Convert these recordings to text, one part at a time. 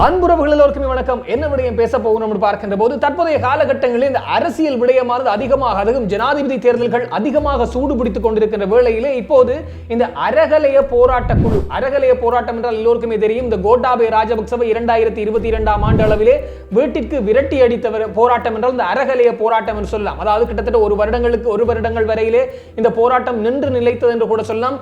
அன்புறவுகள் எல்லோருக்குமே வணக்கம். என்ன விடயம் பேச போகணும்னு பார்க்கின்ற போது தற்போதைய காலகட்டங்களில் இந்த அரசியல் விடயமானது அதிகமாக அதுவும் ஜனாதிபதி தேர்தல்கள் அதிகமாக சூடு பிடித்துக் கொண்டிருக்கின்ற வேளையிலே இப்போது இந்த அரகலைய போராட்ட குழு அரகலைய போராட்டம் என்றால் எல்லோருக்குமே தெரியும். இந்த கோட்டாபய ராஜபக்சவை இரண்டாயிரத்தி இருபத்தி இரண்டாம் ஆண்டு அளவிலே வீட்டிற்கு விரட்டி அடித்த போராட்டம் என்றால் இந்த அரகலைய போராட்டம் என்று சொல்லலாம். அதாவது கிட்டத்தட்ட ஒரு வருடங்களுக்கு ஒரு வருடங்கள் வரையிலே இந்த போராட்டம் நின்று நிலைத்தது என்று கூட சொல்லலாம்.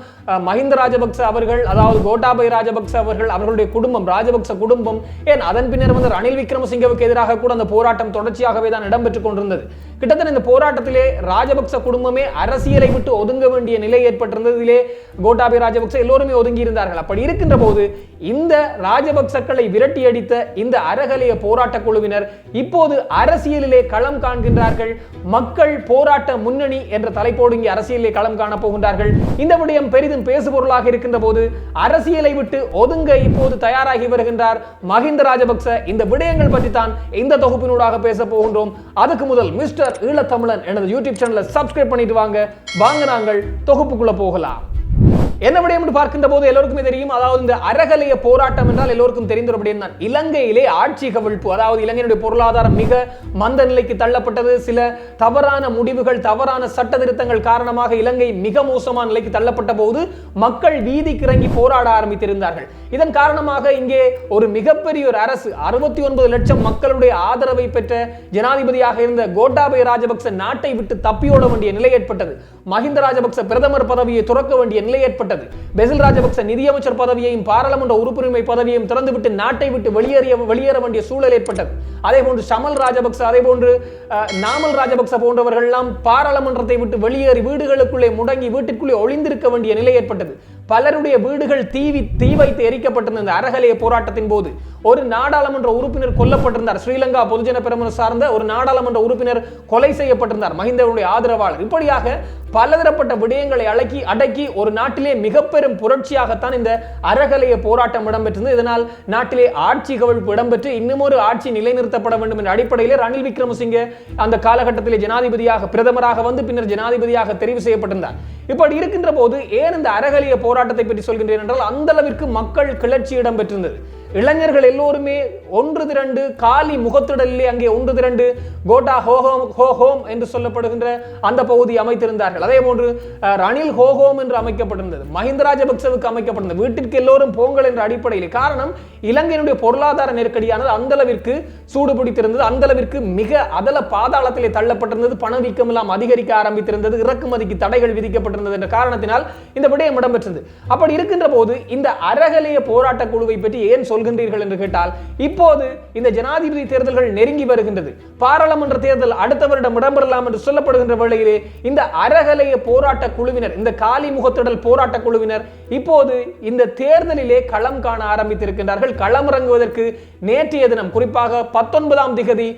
மஹிந்த ராஜபக்ச அவர்கள் அதாவது கோட்டாபய ராஜபக்ச அவர்கள் அவர்களுடைய குடும்பம் ராஜபக்ச குடும்பம் ஏன் அதன் பின்னர் வந்து ரணில் விக்ரமசிங்கவுக்கு எதிராக கூட அந்த போராட்டம் தொடர்ச்சியாகவே தான் இடம்பெற்றுக் கொண்டிருந்தது. கிட்டத்தட்ட இந்த போராட்டத்திலே ராஜபக்ச குடும்பமே அரசியலை விட்டு ஒதுங்க வேண்டிய நிலை ஏற்பட்டிருந்ததிலே இதிலே ராஜபக்ச எல்லோருமே ஒதுங்கி இருந்தார்கள் அப்படி இருக்கின்ற போது இந்த ராஜபக்சக்களை விரட்டி அடித்த இந்த அரகலைய போராட்ட குழுவினர் இப்போது அரசியலிலே களம் காண்கின்றார்கள். மக்கள் போராட்ட முன்னணி என்ற தலைப்போடு இங்கே அரசியலிலே களம் காணப் போகின்றார்கள். இந்த விடயம் பெரிதும் பேசுபொருளாக இருக்கின்ற போது அரசியலை விட்டு ஒதுங்க இப்போது தயாராகி வருகின்றார் மஹிந்த ராஜபக்ச இந்த விடயங்கள் பற்றி தான் இந்த தொகுப்பினூடாக பேச போகின்றோம். அதுக்கு முதல் மிஸ்டர் ஈழத்தமிழன் எனது யூடியூப் சேனலை சப்ஸ்கிரைப் பண்ணிட்டு வாங்க. வாங்க நாங்கள் தொகுப்புக்குள்ள போகலாம். என்ன விடயம் என்று பார்க்கின்ற போது எல்லோருக்குமே தெரியும். அதாவது இந்த அரகலைய போராட்டம் என்றால் எல்லோருக்கும் தெரிந்த ஒரு விடயம் தான் இலங்கையிலே ஆட்சி கவிழ்ப்பு அதாவது இலங்கையினுடைய பொருளாதாரம் மிக மந்த நிலைக்கு தள்ளப்பட்டது. சில தவறான முடிவுகள் தவறான சட்ட திருத்தங்கள் காரணமாக இலங்கை மிக மோசமான நிலைக்கு தள்ளப்பட்ட போது மக்கள் வீதிக்கு இறங்கி போராட ஆரம்பித்திருந்தார்கள். இதன் காரணமாக இங்கே ஒரு மிகப்பெரிய ஒரு அரசு அறுபத்தி ஒன்பது லட்சம் மக்களுடைய ஆதரவை பெற்ற ஜனாதிபதியாக இருந்த கோட்டாபய ராஜபக்ச நாட்டை விட்டு தப்பியோட வேண்டிய நிலை ஏற்பட்டது. மஹிந்த ராஜபக்ச பிரதமர் பதவியை துறக்க வேண்டிய நிலை ஏற்பட்டது. பெசில் ராஜபக்ச நிதியமைச்சர் பதவியையும் பாராளுமன்ற உறுப்புரிமை பதவியையும் திறந்துவிட்டு நாட்டை விட்டு வெளியேறிய வெளியேற வேண்டிய சூழல் ஏற்பட்டது. அதே போன்று சமல் ராஜபக்ச அதே போன்று நாமல் ராஜபக்ச போன்றவர்கள் எல்லாம் பாராளுமன்றத்தை விட்டு வெளியேறி வீடுகளுக்குள்ளே முடங்கி வீட்டிற்குள்ளே ஒளிந்திருக்க வேண்டிய நிலை ஏற்பட்டது. பலருடைய வீடுகள் தீவி தீ வைத்து எரிக்கப்பட்டிருந்த இந்த அரகலைய போராட்டத்தின் போது ஒரு நாடாளுமன்ற உறுப்பினர் கொல்லப்பட்டிருந்தார். ஸ்ரீலங்கா பொதுஜன பெரமுன சார்ந்த ஒரு நாடாளுமன்ற உறுப்பினர் கொலை செய்யப்பட்டிருந்தார். மஹிந்தவுடைய ஆதரவாளர். இப்படியாக பலதரப்பட்ட விடயங்களை அடக்கி அடக்கி ஒரு நாட்டிலே மிக பெரும் புரட்சியாகத்தான் இந்த அறகலைய போராட்டம் இடம்பெற்றது இதனால் நாட்டிலே ஆட்சி கவிழ்ப்பு இடம்பெற்று இன்னும் ஒரு ஆட்சி நிலைநிறுத்தப்பட வேண்டும் என்ற அடிப்படையிலே ரணில் விக்ரமசிங்கே அந்த காலகட்டத்திலே ஜனாதிபதியாக பிரதமராக வந்து பின்னர் ஜனாதிபதியாக தெரிவு செய்யப்பட்டிருந்தார். இப்படி இருக்கின்ற போது ஏன் இந்த அறகலிய போராட்டத்தை பற்றி சொல்கின்றேன் என்றால் அந்த அளவிற்கு மக்கள் கிளர்ச்சி இடம்பெற்றிருந்தது. இளைஞர்கள் எல்லோருமே ஒன்று திரண்டு காலி முகத்திடலிலே அங்கே ஒன்று திரண்டு கோட்டா ஹோஹோம் ஹோஹோம் என்று சொல்லப்படுகின்ற அந்த பகுதி அமைத்திருந்தார்கள். அதே போன்று ரணில் ஹோஹோம் என்று அமைக்கப்பட்டிருந்தது. மஹிந்த ராஜபக்சவுக்கு அமைக்கப்பட்டிருந்தது வீட்டிற்கு எல்லோரும் போங்கள் என்ற அடிப்படையில். காரணம் இலங்கையினுடைய பொருளாதார நெருக்கடியானது அந்த அளவிற்கு சூடு பிடித்திருந்தது அந்த அளவிற்கு மிக அதல பாதாளத்திலே தள்ளப்பட்டிருந்தது. பணவீக்கம் எல்லாம் அதிகரிக்க ஆரம்பித்திருந்தது. இறக்குமதிக்கு தடைகள் விதிக்கப்பட்டிருந்தது என்ற காரணத்தினால் இந்த விடயம் இடம்பெற்றது. அப்படி இருக்கின்ற போது இந்த அறகலைய போராட்ட குழுவை பற்றி ஏன் சொல்கின்றீர்கள் என்று கேட்டால் இப்போது இந்த ஜனாதிபதி தேர்தல்கள் நெருங்கி வருகின்றது. பாராளுமன்ற தேர்தல் அடுத்த வருடம் இடம்பெறலாம் என்று சொல்லப்படுகின்ற வேளையிலே இந்த அறகலைய போராட்ட குழுவினர் இந்த காலி முகத்திடல் போராட்ட குழுவினர் இப்போது இந்த தேர்தலிலே களம் காண ஆரம்பித்திருக்கின்றார்கள். களம் இறங்குவதற்கு நேற்றைய தினம் குறிப்பாக பத்தொன்பதாம் திகதி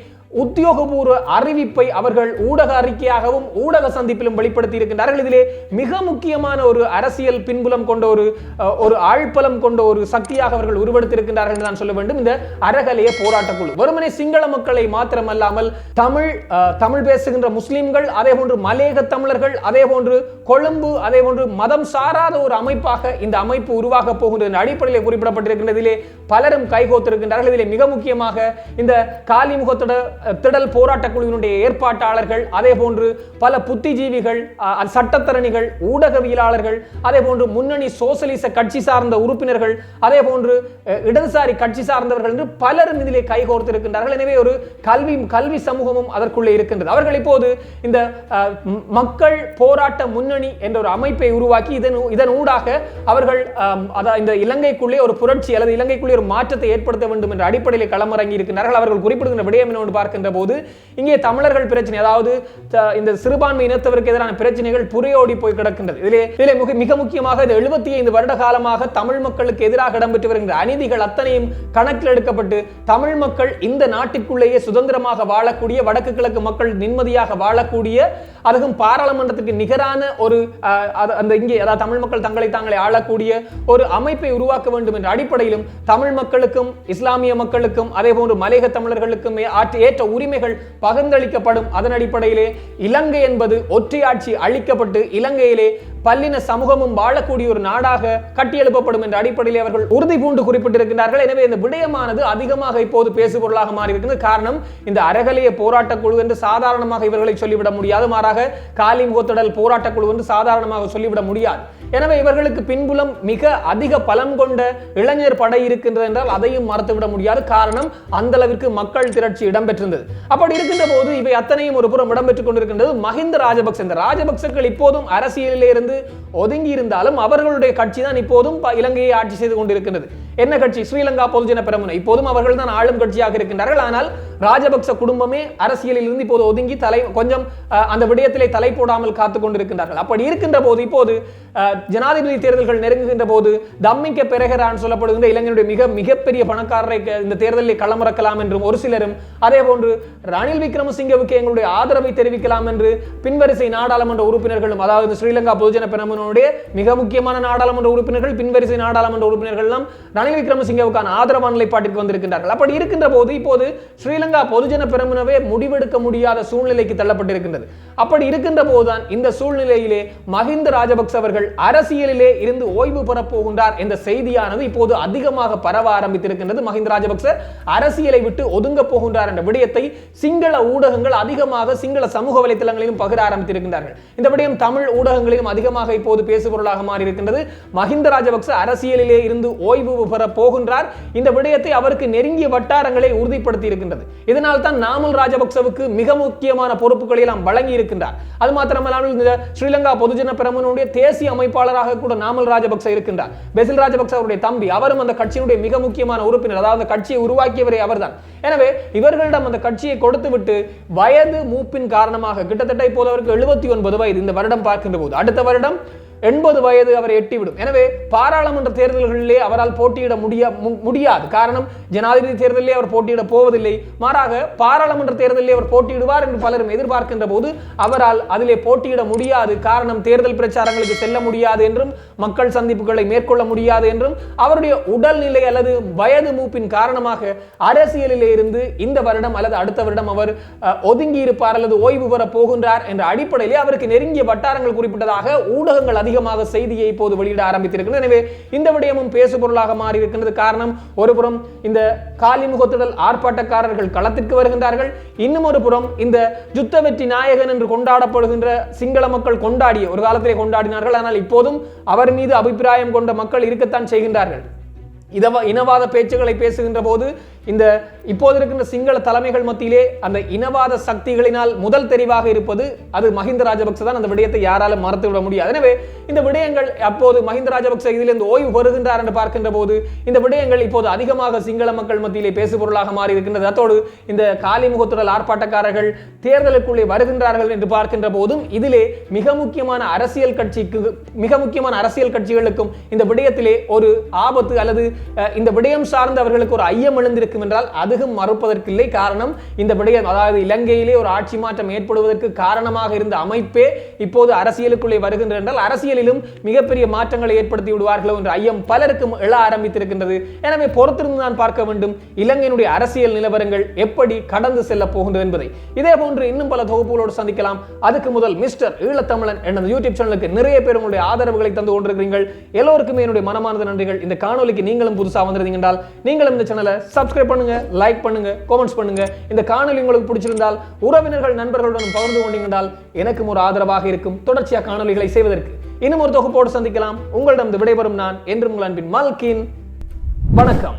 உத்தியோகபூர்வ அறிவிப்பை அவர்கள் ஊடக அறிக்கையாகவும் ஊடக சந்திப்பிலும் வெளிப்படுத்தி இருக்கின்றார்கள் இதிலே மிக முக்கியமான ஒரு அரசியல் பின்புலம் கொண்ட ஒரு ஒரு ஆழ்பலம் கொண்ட ஒரு சக்தியாக அவர்கள் உருவெடுத்திருக்கின்றார்கள் என்று நான் சொல்ல வேண்டும். இந்த அறகலைய போராட்ட குழு வெறுமனே சிங்கள மக்களை மாத்திரமல்லாமல் தமிழ் தமிழ் பேசுகின்ற முஸ்லிம்கள் அதே போன்று மலேக தமிழர்கள் அதே போன்று கொழும்பு அதே போன்று மதம் சாராத ஒரு அமைப்பாக இந்த அமைப்பு உருவாக போகின்ற அடிப்படையில் குறிப்பிடப்பட்டிருக்கின்றதிலே பலரும் கைகோத்திருக்கின்றார்கள். இதிலே மிக முக்கியமாக இந்த காலிமுகத்தோட திடல் போராட்ட குழுவினுடைய ஏற்பாட்டாளர்கள் அதே போன்று பல புத்திஜீவிகள் சட்டத்தரணிகள் ஊடகவியலாளர்கள் அதே போன்று முன்னணி சோசலிச கட்சி சார்ந்த உறுப்பினர்கள் அதே போன்று இடதுசாரி கட்சி சார்ந்தவர்கள் என்று பலரும் இதிலே கைகோர்த்திருக்கின்றார்கள். எனவே ஒரு கல்வி கல்வி சமூகமும் அதற்குள்ளே இருக்கின்றது. அவர்கள் இப்போது இந்த மக்கள் போராட்ட முன்னணி என்ற ஒரு அமைப்பை உருவாக்கி இதன் இதன் ஊடாக அவர்கள் இந்த இலங்கைக்குள்ளே ஒரு புரட்சி அல்லது இலங்கைக்குள்ளே ஒரு மாற்றத்தை ஏற்படுத்த வேண்டும் என்ற அடிப்படையில் களமிறங்கி இருக்கின்றார்கள் அவர்கள் குறிப்பிடுகின்ற விடயம் என்னவென்று பார்க்கின்ற போது இங்கே தமிழர்கள் பிரச்சனை அதாவது இந்த சிறுபான்மை இனத்தவருக்கு எதிரான பிரச்சனைகள் புரையோடி போய் கிடக்கின்றது. இதிலே இதிலே மிக மிக முக்கியமாக இந்த எழுபத்தி ஐந்து வருட காலமாக தமிழ் மக்களுக்கு எதிராக இடம்பெற்று வருகின்ற அநீதிகள் அத்தனையும் கணக்கில் எடுக்கப்பட்டு தமிழ் மக்கள் இந்த நாட்டிற்குள்ளேயே சுதந்திரமாக வாழக்கூடிய வடக்கு கிழக்கு மக்கள் நிம்மதியாக வாழக்கூடிய அதுவும் பாராளுமன்றத்துக்கு நிகரான ஒரு அந்த இங்கே அதாவது தமிழ் மக்கள் தங்களை தாங்களை ஆளக்கூடிய ஒரு அமைப்பை உருவாக்க வேண்டும் என்ற அடிப்படையிலும் தமிழ் மக்களுக்கும் இஸ்லாமிய மக்களுக்கும் அதே போன்று மலையக தமிழர்களுக்கும் ஏற்ற நிறைவேற்ற உரிமைகள் பகிர்ந்தளிக்கப்படும். அதன் அடிப்படையிலே இலங்கை என்பது ஒற்றையாட்சி அளிக்கப்பட்டு இலங்கையிலே பல்லின சமூகமும் வாழக்கூடிய ஒரு நாடாக கட்டியெழுப்பப்படும் என்ற அடிப்படையில் அவர்கள் உறுதி பூண்டு குறிப்பிட்டிருக்கிறார்கள் எனவே இந்த விடயமானது அதிகமாக இப்போது பேசுபொருளாக மாறியிருக்கிறது. காரணம் இந்த அறகலைய போராட்ட குழு என்று சாதாரணமாக இவர்களை சொல்லிவிட முடியாது. மாறாக காலி முகத்திடல் போராட்ட குழு என்று சாதாரணமாக சொல்லிவிட முடியாது. எனவே இவர்களுக்கு பின்புலம் மிக அதிக பலம் கொண்ட இளைஞர் படை இருக்கின்றது என்றால் அதையும் மறந்துவிட முடியாது. காரணம் அந்த அளவிற்கு மக்கள் திரட்சி இடம்பெற்றிருந்தது. அப்படி இருக்கின்ற போது இவை அத்தனையும் ஒரு புறம் இடம்பெற்றுக் கொண்டிருக்கின்றது மஹிந்த ராஜபக்ச இந்த ராஜபக்சர்கள் இப்போதும் அரசியலிலிருந்து ஒதுங்கி இருந்தாலும் அவர்களுடைய கட்சி தான் இப்போதும் இலங்கையை ஆட்சி செய்து கொண்டிருக்கின்றது. என்ன கட்சி? ஸ்ரீலங்கா பொதுஜன பெரமுன. இப்போதும் அவர்கள் தான் ஆளும் கட்சியாக இருக்கின்றார்கள். ஆனால் ராஜபக்ச குடும்பமே அரசியலில் இருந்து இப்போது ஒதுங்கி தலை கொஞ்சம் அந்த விடயத்திலே தலை போடாமல் காத்து கொண்டிருக்கின்றார்கள். அப்படி இருக்கின்ற போது இப்போது ஜனாதிபதி தேர்தல்கள் நெருங்குகின்ற போது தம்மிக்க பெருகிறான் சொல்லப்படுகின்ற இளைஞருடைய மிக மிகப்பெரிய பணக்காரரை இந்த தேர்தலில் களமிறக்கலாம் என்றும் ஒரு சிலரும் அதே போன்று ரணில் விக்ரமசிங்கவுக்கு எங்களுடைய ஆதரவை தெரிவிக்கலாம் என்று பின்வரிசை நாடாளுமன்ற உறுப்பினர்களும் அதாவது ஸ்ரீலங்கா பொதுஜன பெரமுனுடைய மிக முக்கியமான நாடாளுமன்ற உறுப்பினர்கள் பின்வரிசை நாடாளுமன்ற உறுப்பினர்கள் எல்லாம் ரணில் விக்ரமசிங்கவுக்கான ஆதரவான நிலைப்பாட்டிற்கு வந்திருக்கின்றார்கள். அப்படி இருக்கின்ற போது இப்போது ஸ்ரீலங்கா பொதுஜன பெரமுனவே முடிவெடுக்க முடியாத சூழ்நிலைக்கு தள்ளப்பட்டிருக்கின்றது. அப்படி இருக்கின்ற போதுதான் இந்த சூழ்நிலையிலே மஹிந்த ராஜபக்ச அவர்கள் அரசியலிலே இருந்து ஓய்வு பெறப்போகின்றார் என்ற செய்தியானது இப்போது அதிகமாக பரவ ஆரம்பித்திருக்கின்றது. மஹிந்த ராஜபக்ச அரசியலை விட்டு ஒதுங்க போகின்றார் என்ற விடயத்தை சிங்கள ஊடகங்கள் அதிகமாக சிங்கள சமூக வலைதளங்களிலும் பகிர ஆரம்பித்திருக்கின்றார்கள். இந்த விடயம் தமிழ் ஊடகங்களிலும் அதிகமாக இப்போது பேசுபொருளாக மாறி இருக்கின்றது மஹிந்த ராஜபக்ச அரசியலிலே இருந்து ஓய்வு பெற போகின்றார் இந்த விடயத்தை அவருக்கு நெருங்கிய வட்டாரங்களை உறுதிப்படுத்தி இருக்கின்றது இதனால் தான் நாமல் ராஜபக்சவுக்கு மிக முக்கியமான பொறுப்புகளை எல்லாம் வழங்கி இருக்கின்றார் அது மாத்திரமல்லாமல் இந்த ஸ்ரீலங்கா பொதுஜன பிரமனுடைய தேசிய அமைப்பாளராக கூட நாமல் ராஜபக்ச இருக்கின்றார். பெசில் ராஜபக்ச அவருடைய தம்பி அவரும் அந்த கட்சியினுடைய மிக முக்கியமான உறுப்பினர் அதாவது கட்சியை உருவாக்கியவரே அவர்தான். எனவே இவர்களிடம் அந்த கட்சியை கொடுத்துவிட்டு வயது மூப்பின் காரணமாக கிட்டத்தட்ட இப்போது அவருக்கு எழுபத்தி ஒன்பது வயது இந்த வருடம் பார்க்கின்ற போது. அடுத்த வருடம் எண்பது வயது அவரை எட்டிவிடும். எனவே பாராளுமன்ற தேர்தல்களிலே அவரால் போட்டியிட முடிய முடியாது. காரணம் ஜனாதிபதி தேர்தலிலே அவர் போட்டியிட போவதில்லை. மாறாக பாராளுமன்ற தேர்தலிலே அவர் போட்டியிடுவார் என்று பலரும் எதிர்பார்க்கின்ற போது அவரால் அதிலே போட்டியிட முடியாது. காரணம் தேர்தல் பிரச்சாரங்களுக்கு செல்ல முடியாது என்றும் மக்கள் சந்திப்புகளை மேற்கொள்ள முடியாது என்றும் அவருடைய உடல்நிலை அல்லது வயது மூப்பின் காரணமாக அரசியலிலே இருந்து இந்த வருடம் அல்லது அடுத்த வருடம் அவர் அஹ், ஒதுங்கி இருப்பார் அல்லது ஓய்வு பெற போகின்றார் என்ற அடிப்படையிலே அவருக்கு நெருங்கிய வட்டாரங்கள் குறிப்பிட்டதாக ஊடகங்கள் அதிகமாக செய்தியை இப்போது வெளியிட ஆரம்பித்திருக்கிறது எனவே இந்த விடயமும் பேசு பொருளாக மாறி இருக்கின்றது காரணம் ஒரு புறம் இந்த காலி முகத்துடல் ஆர்ப்பாட்டக்காரர்கள் களத்திற்கு வருகின்றார்கள். இன்னும் ஒரு புறம் இந்த யுத்த வெற்றி நாயகன் என்று கொண்டாடப்படுகின்ற சிங்கள மக்கள் கொண்டாடிய ஒரு காலத்திலே கொண்டாடினார்கள். ஆனால் இப்போதும் அவர் மீது அபிப்பிராயம் கொண்ட மக்கள் இருக்கத்தான் செய்கின்றார்கள். இதவ இனவாத பேச்சுகளை பேசுகின்ற போது இந்த இப்போது இருக்கின்ற சிங்கள தலைமைகள் மத்தியிலே அந்த இனவாத சக்திகளினால் முதல் தெரிவாக இருப்பது அது மஹிந்த ராஜபக்ச தான். அந்த விடயத்தை யாராலும் மறுத்துவிட முடியாது. எனவே இந்த விடயங்கள் அப்போது மஹிந்த ராஜபக்ச இதிலிருந்து ஓய்வு பெறுகின்றார் என்று பார்க்கின்ற போது இந்த விடயங்கள் இப்போது அதிகமாக சிங்கள மக்கள் மத்தியிலே பேசுபொருளாக மாறி இருக்கின்றது. அத்தோடு இந்த காலிமுகத்துடல் ஆர்ப்பாட்டக்காரர்கள் தேர்தலுக்குள்ளே வருகின்றார்கள் என்று பார்க்கின்ற போதும் இதிலே மிக முக்கியமான அரசியல் கட்சிக்கு மிக முக்கியமான அரசியல் கட்சிகளுக்கும் இந்த விடயத்திலே ஒரு ஆபத்து அல்லது இந்த விடயம் சார்ந்தவர்களுக்கு ஒரு ஐயம் இருக்கும் என்றால் அதுவும் மறுப்பதற்கில்லை. காரணம் இந்த விடயம் அதாவது இலங்கையிலே ஒரு ஆட்சி மாற்றம் ஏற்படுவதற்கு காரணமாக இருந்த அமைப்பே இப்போது அரசியலுக்குள்ளே வருகின்ற என்றால் அரசியலிலும் மிகப்பெரிய மாற்றங்களை ஏற்படுத்தி விடுவார்களோ என்ற ஐயம் பலருக்கும் எழ ஆரம்பித்திருக்கின்றது. எனவே பொறுத்திருந்து நான் பார்க்க வேண்டும் இலங்கையினுடைய அரசியல் நிலவரங்கள் எப்படி கடந்து செல்ல போகின்றது என்பதை. இதே போன்று இன்னும் பல தொகுப்புகளோடு சந்திக்கலாம். அதுக்கு முதல் மிஸ்டர் ஈழத்தமிழன் எனது யூடியூப் சேனலுக்கு நிறைய பேர் உங்களுடைய ஆதரவுகளை தந்து கொண்டிருக்கிறீர்கள். எல்லோருக்குமே என்னுடைய மனமார்ந்த நன்றிகள். இந்த காணொலிக்கு நீங்களும் புதுசாக வந்திருந்தீங்க என்றால் நீங்களும் இந்த சேனலை சப்ஸ்கிரைப் பண்ணுங்க லைக் பண்ணுங்க கமெண்ட்ஸ் பண்ணுங்க. இந்த காணொலி உங்களுக்கு பிடிச்சிருந்தால் உறவினர்கள் நண்பர்களுடன் பகிர்ந்து கொண்டீங்கன்றால் எனக்கும் ஒரு ஆதரவாக இருக்கும். தொடர்ச்சியாக காணொலிகளை செய்வதற்கு இன்னும் ஒரு தொகுப்போடு சந்திக்கலாம். உங்களிடம் விடைபெறும் நான் என்று உங்கள் அன்பின் மல்கின். வணக்கம்.